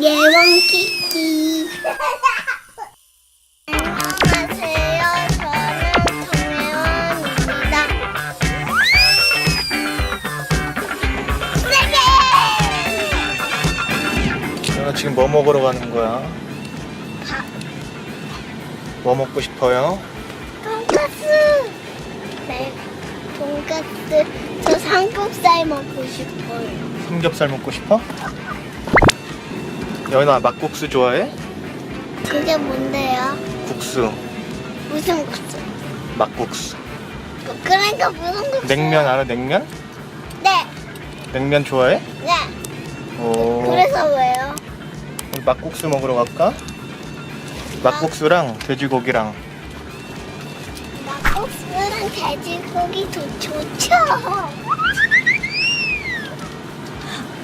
예원 키키. 안녕하세요. 저는 정혜원입니다. 세계 너가 지금 뭐 먹으러 가는 거야? 밥 뭐 먹고 싶어요? 돈까스. 네 돈까스. 저 삼겹살 먹고 싶어요. 삼겹살 먹고 싶어? 연아 막국수 좋아해? 그게 뭔데요? 국수, 무슨 국수? 막국수. 그러니까 무슨 국수? 냉면 알아? 냉면? 네, 냉면 좋아해? 네. 오. 그래서 왜요? 우리 막국수 먹으러 갈까? 막국수랑 돼지고기랑 막국수랑 돼지고기도 좋죠.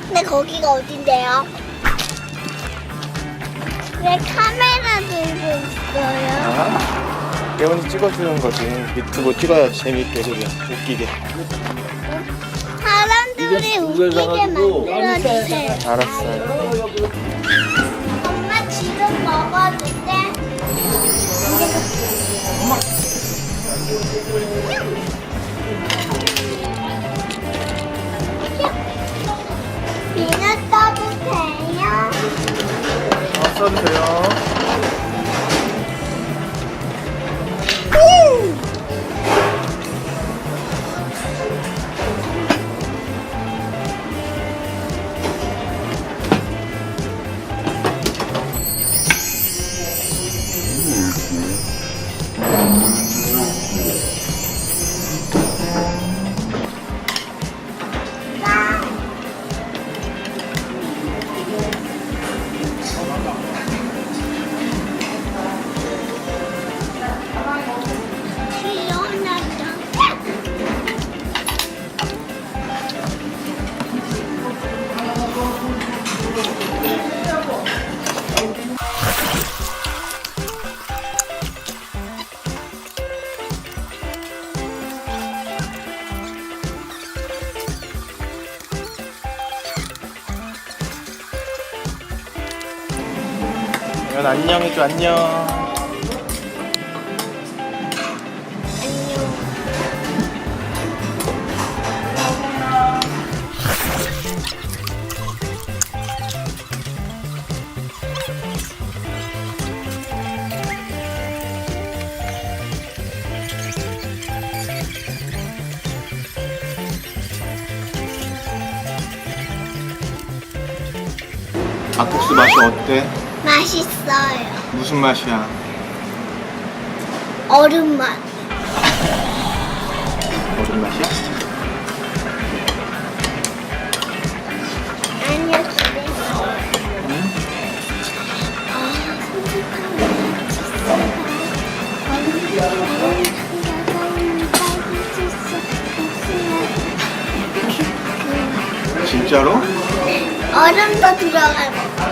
근데 거기가 어딘데요? 왜 카메라 들고 있어요? 아, 예원이 찍어주는 거지 유튜브 찍어야지 재밌게 그게 웃기게 사람들이 웃기게 만들어주세요. 알았어요 엄마 지금 먹어도 돼? 어, 써도 돼요 연 안녕 해줘 안녕. 막국수 맛이 어때? 맛있어요. 무슨 맛이야? 얼음 맛. 어떤 맛이야? 아니요. 응? 진짜로? 얼음도 들어가고 어,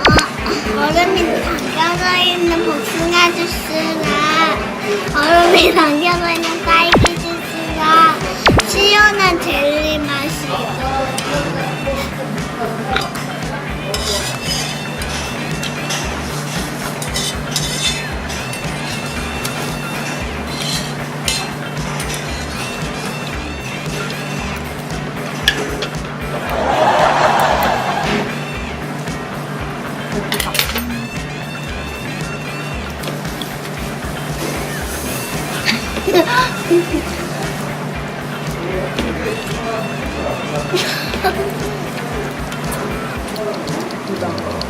얼음이 담겨져 있는 복숭아 주스랑 얼음이 담겨져 있는 딸기 주스랑 시원한 젤리 뚜루뚜루. 아기 상어.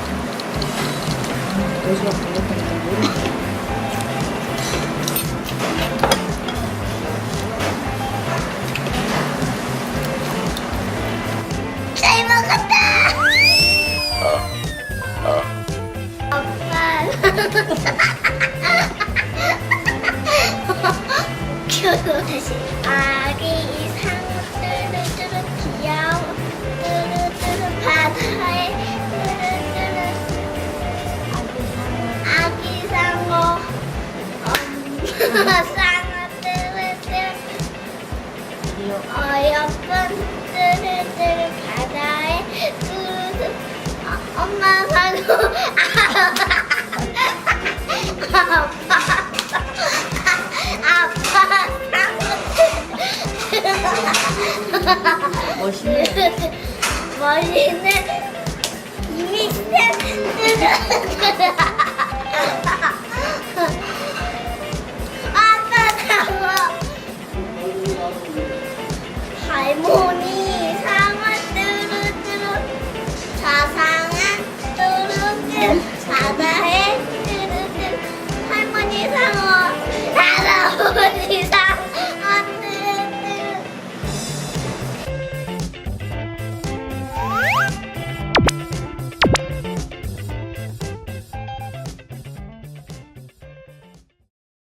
어여쁜 뜨르뜨르 바다에 뚜루 어, 엄마 사고 아빠 아빠 사고 멋있네. 멋있네 이미 뜨르뜨르 and